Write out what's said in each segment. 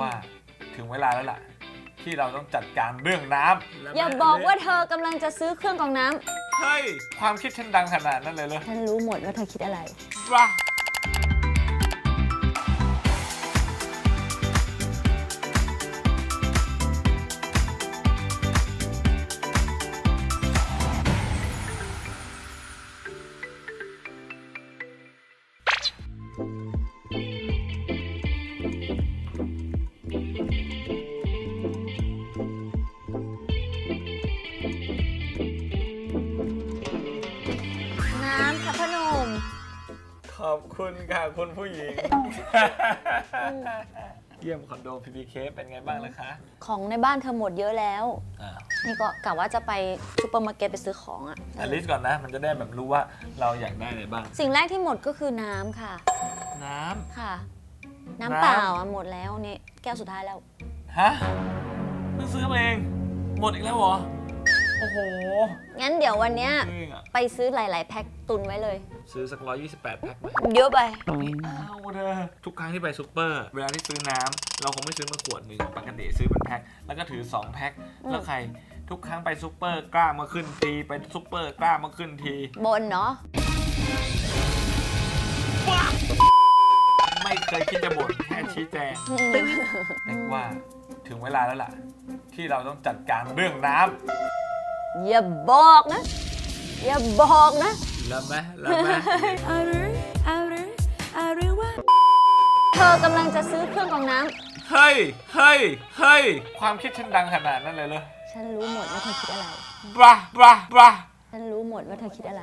ว่าถึงเวลาแล้วล่ะ ที่เราต้องจัดการเรื่องน้ำอย่าบอกว่าเธอกำลังจะซื้อเครื่องกรองน้ำเฮ้ย ความคิดฉันดังขนาดนั้นเลยเหรอ ฉันรู้หมดว่าเธอคิดอะไร ว้า อบคุณค่ะ คุณผู้หญิง เยี่ยมคอนโดพีพีเคเป็นไงบ้างเลยคะของในบ้านเธอหมดเยอะแล้ว อ่านี่ก็กะว่าจะไปซูเปอร์มาร์เก็ตไปซื้อของอะอลิสก่อนนะ มันจะได้แบบรู้ว่าเราอยากได้อะไรบ้าง สิ่งแรกที่หมดก็คือน้ำค่ะ น้ำค่ะน้ำน้ำเปล่าอะหมดแล้วนี่แก้วสุดท้ายแล้วฮะเพิ่งซื้อมาเอง หมดอีกแล้วเหรอ โอ้โหงั้นเดี๋ยววันเนี้ยจริงอะ ไปซื้อหลาย ๆ แพ็คตุนไว้เลย ซื้อสักร้อยยี่สิบแปดแพ็คไหมเยอะไป อ้าวเธอทุกครั้งที่ไปซูเปอร์ เวลาที่ซื้อน้ำเราคงไม่ซื้อมาขวดหนึ่งปกติซื้อเป็นแพ็คแล้วก็ถือ 2 แพ็คแล้วใครทุกครั้งไปซูเปอร์กล้ามาขึ้นทีไปซูเปอร์กล้ามาขึ้นทีบนเนาะไม่เคยคิดจะบ่นแค่ชี้แจงอืมเรียกว่าถึงเวลาแล้วล่ะ ที่เราต้องจัดการเรื่องน้ อย่าบอกนะ อย่าบอกนะำแล้วไหมแล้วไหมเธอกำลังจะซื้อเครื่องกรองน้ำเฮ้ย เฮ้ย เฮ้ย ความคิดฉันดังขนาดนั้นเลยเหรอฉันรู้หมดว่าเธอคิดอะไร บราบราบราฉันรู้หมดว่าเธอคิดอะไร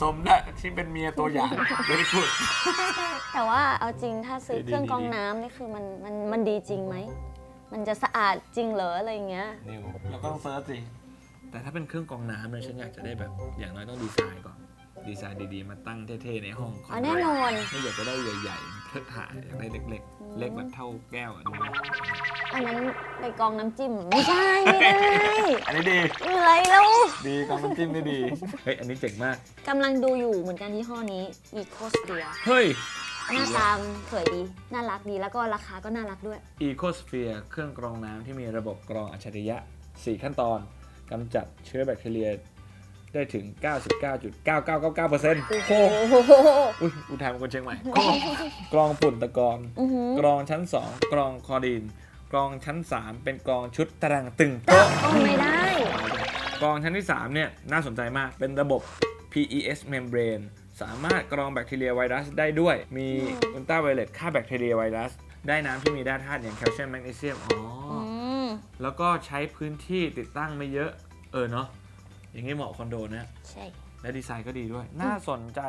สมนะที่เป็นเมียตัวอย่างไม่ได้พูด แต่ว่าเอาจริงถ้าซื้อดีๆเครื่องกรองดีๆน้ำนี่คือมันมันมันดีจริงไหม มันจะสะอาดจริงเหรออะไรอย่างเงี้ย นิวเราก็ต้องเซิร์ชสิ แต่ถ้าเป็นเครื่องกรองน้ำเนี่ยฉันอยากจะได้แบบ อย่างน้อยต้องดีไซน์ก่อน ดีไซน์ดีๆ มาตั้งเท่ๆ ในห้องคอ๋อโดแน่นอน ไม่อยากจะได้ใหญ่ๆเทิดถ่ายอยากได้เล็กๆ เล็กแบบเท่าแก้วอะดูไหมอันนั้นไปกรองน้ำจิ้มไม่ใช่ไม่ได้อันนี้ดี อะไรแล้วดีกองน้ำจิ้มนี่ดี เฮ้ย อันนี้เจ๋งมาก กำลังดูอยู่เหมือนกันยี่ห้อนี้ Ecosphere เฮ้ย หน้าตามสวยดี น่ารักดี แล้วก็ราคาก็น่ารักด้วย Ecosphere เครื่องกรองน้ำที่มีระบบกรองอัจฉริยะ 4 ขั้นตอนกำจัดเชื้อแบคทีเรียได้ถึง 99.9999%โอ้โหโอ้โหอุ้ยอุทานเป็นคนเชียงใหม่ กรองฝุ่นตะกอนอื้อหือกรองชั้น 2 กรองคลอรีน กรองชั้น 3 เป็นกรองชุดตารางตึงโต๊ะก็ไม่ได้ กรองชั้นที่ 3 เนี่ย น่าสนใจมากเป็นระบบ PES membrane สามารถกรองแบคทีเรียไวรัสได้ด้วย มีอุลตราไวโอเลตฆ่าแบคทีเรียไวรัส ได้น้ำที่มีแร่ธาตุอย่างแคลเซียมแมกนีเซียม อ๋อออืมแล้วก็ใช้พื้นที่ติดตั้งไม่เยอะ เออเนาะ อย่างนี้เหมาะคอนโดนะ ใช่ และดีไซน์ก็ดีด้วย น่าสนใจ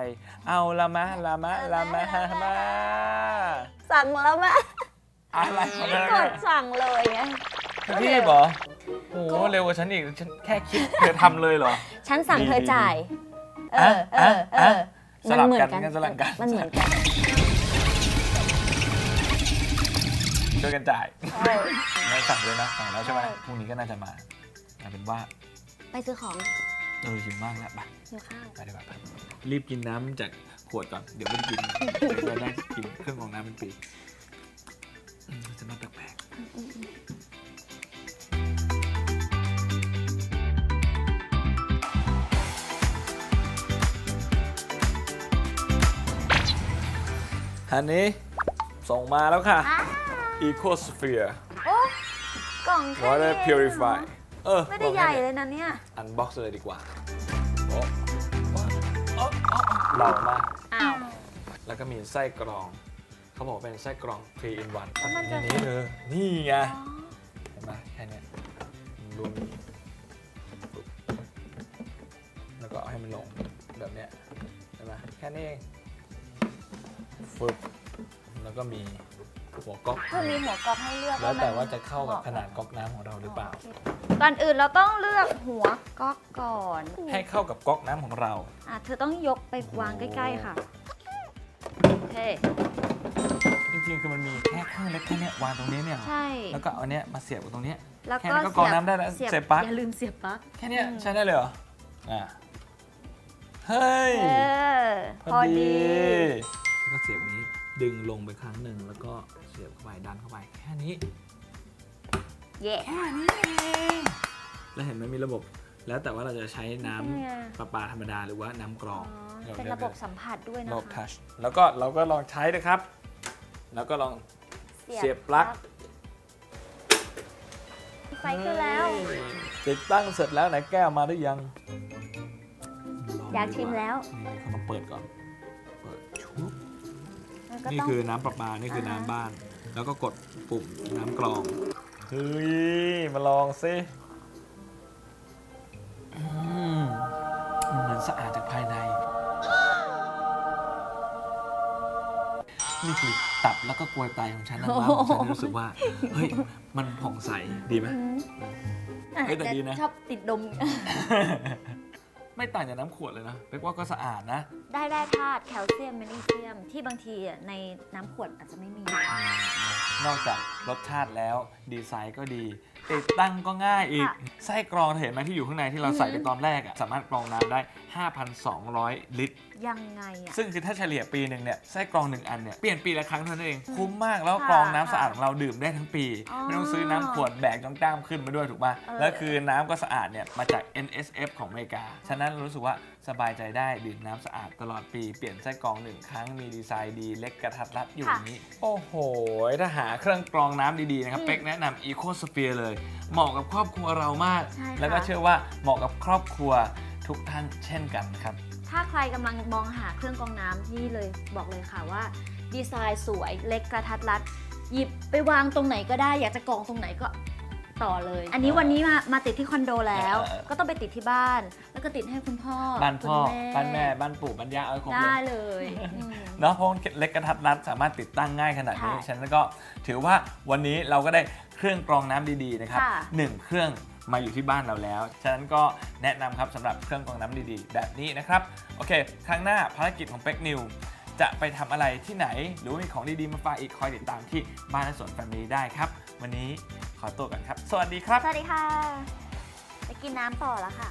เอาละมะละมะละมะมาสั่งแล้วไหมอะไรของเธอกดสั่งเลยไงรีบเหรอโอ้โหเร็วกว่าฉันอีกฉันแค่คิดเธอทำเลยเหรอ ฉันสั่งดีเธอดีจ่าย เออเออเออะอสลับมัเหมือกันนกันงั้นสลับกัน มันเหมือนกันช่วยกันจ่ายใช่ไม่สั่งเลยนะสั่งแล้วใช่ไหมใช่พรุ่งนี้ก็น่าจะมาเอาเป็นว่าไปซื้อของเออหิวมากแล้วไปหิวข้าวไปดีกว่าไปรีบกินน้ำจากขวดก่อน เดี๋ยวไม่ได้กินเดี๋ยวจะได้กินเครื่องของน้ำเป็นปีอืมจะมาแปลกๆ ฮันนี้ส่งมาแล้วค่ะ อ้า Ecosphere โอ้กล่องแค่ Water นี้เอง Purify เออไม่ได้ใหญ่เลยนะเนี่ย อันบ็อกซ์เลยดีกว่าโอ้โอ้โอ้โอ้เบามาก อ้าว แล้วก็มีไส้กรอง เขาบอกเป็นไส้กรอง 3 in 1แล้วมันจะอันนี้เลยนี่ไง เห็นไหมแค่เนี้ยรวมปุ๊บแล้วก็เอาให้มันลงแบบเนี้ยเห็นไหมแค่นี้เอง ฟึบแล้วก็มีหัวก๊อกเพื่อมีหัวก๊อกให้เลือกแล้วแต่มันว่าจะเข้ากับขนาดก๊อกน้ำของเราหรือเปล่า ก่อนอื่นเราต้องเลือกหัวก๊อกก่อนให้เข้ากับก๊อกน้ำของเรา อะเธอต้องยกไปวางใกล้ ๆ ค่ะโอเคจริงๆ คือมันมีแค่ข้างเล็กแค่เนี้ยวางตรงนี้เนี่ย ใช่ แล้วก็เอาเนี้ยมาเสียบกับตรงเนี้ย แล้วแค่ก็นี้ก็กรองน้ำได้แล้วเสียบเสียบปลั๊ก อย่าลืมเสียบปลั๊กแค่เนี้ยใช้ได้เลยเหรอ อ่า เฮ้ย เออพอดีแล้ว ก็เสียบอย่างนี้ดึงลงไปครั้งหนึ่งแล้วก็เสียบเข้าไปดันเข้าไปแค่นี้เย่แค่นี้เองแล้วเห็นไหมมีระบบ แล้วแต่ว่าเราจะใช้น้ำประปาธรรมดาหรือว่าน้ำกรอ๋อองเป็นระบบสัมผัสด้วยนะระบบคะทัชแล้วก็เราก็ลองใช้นะครับ แล้วก็ลองเสียบปลั๊กไฟขึ้นแล้ว ติดตั้งเสร็จแล้วไหนแก้วมาหรือยังอยากชิมแล้ว นี่เขามาเปิดก่อนเปิดชุบมัน ก็นี่ต้อง คือน้ำประปา นี่คืออ่าฮะน้ำบ้าน แล้วก็กดปุ่มน้ำกรอง เฮ้ย มาลองซิอืมมันเหมือนสะอาดจากภายใน นี่คือตับแล้วก็กลวยไตของฉันนะว่าของฉันรู้สึกว่า เฮ้ย มันผ่องใส ดีไหมอืมอะเฮ้ยแต่ดีนะ ชอบติดดม ไม่ต่างจากน้ำขวดเลยนะเป๊กว่าก็สะอาดนะ ได้ได้ธาตุแคลเซียมแมกนีเซียม ที่บางทีอะในน้ำขวดอาจจะไม่มี นอกจากรสชาติแล้วดีไซน์ก็ดี ติดตั้งก็ง่ายอีกค่ะไส้กรองเห็นไหมที่อยู่ข้างในที่เราใส่ไปตอนแรกอะสามารถกรองน้ำได้ 5,200 ลิตร ยังไงอะ ซึ่งคือถ้าเฉลี่ยปีหนึ่งเนี่ยไส้กรองหนึ่งอันเนี่ยเปลี่ยนปีละครั้งเท่านั้นเอง คุ้มมากแล้วค่ะกรองน้ำสะอาดของเราดื่มได้ทั้งปี อ๋อไม่ต้องซื้อน้ำขวดแบกจ้องจ้ามขึ้นมาด้วยถูกป่ะเออ แล้วคือน้ำก็สะอาดเนี่ยมาจาก NSF ของอเมริกา ฉะนั้นรู้สึกว่าสบายใจได้ดื่มน้ำสะอาดตลอดปีเปลี่ยนไส้กรองหนึ่งครั้งมีดีไซน์ดีเล็กกระทัดรัดอยู่อย่างนี้ โอ้โหถ้าหาเครื่องกรองน้ำดีๆนะครับอืมเป๊กแนะนำ EcoSphere เลยเหมาะกับครอบครัวเรามาก ใช่ค่ะ แล้วก็เชื่อว่าเหมาะกับครอบครัวทุกท่านเช่นกันครับ ถ้าใครกำลังมองหาเครื่องกรองน้ำที่เลยบอกเลยค่ะว่า ดีไซน์สวยเล็กกระทัดรัด หยิบไปวางตรงไหนก็ได้ อยากจะกรองตรงไหนก็ต่อเลย อันนี้วันนี้มามาติดที่คอนโดแล้วเออเออ ก็ต้องไปติดที่บ้าน แล้วก็ติดให้คุณพ่อบ้านพ่อคุณบ้านแม่บ้านปู่บ้านย่าเอาให้ครบเลได้ย เลยอืม เนาะเพราะมันเล็กกระทัดรัดสามารถติดตั้งง่ายขนาดนี้ใช่ ฉะนั้นก็ถือว่าวันนี้เราก็ได้ เครื่องกรองน้ำดีๆนะครับค่ะ หนึ่งเครื่องมาอยู่ที่บ้านเราแล้ว ฉะนั้นก็แนะนำครับสำหรับเครื่องกรองน้ำดีๆ แบบนี้นะครับ โอเค ครั้งหน้าภารกิจของเป็กนิว จะไปทำอะไรที่ไหน หรือว่ามีของดีๆมาฝากอีกคอยติดตามที่บ้านและสวนแฟมิลี่ได้ครับ วันนี้ขอตัวก่อนครับ สวัสดีครับสวัสดีค่ะ ไปกินน้ำต่อแล้วค่ะ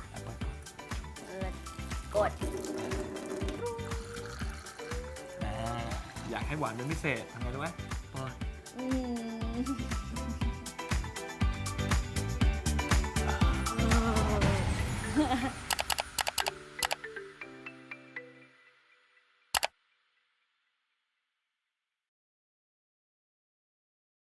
เปิดกด อ่าอยากให้หวานเป็นพิเศษทำไงรู้ไหมเปิดอืม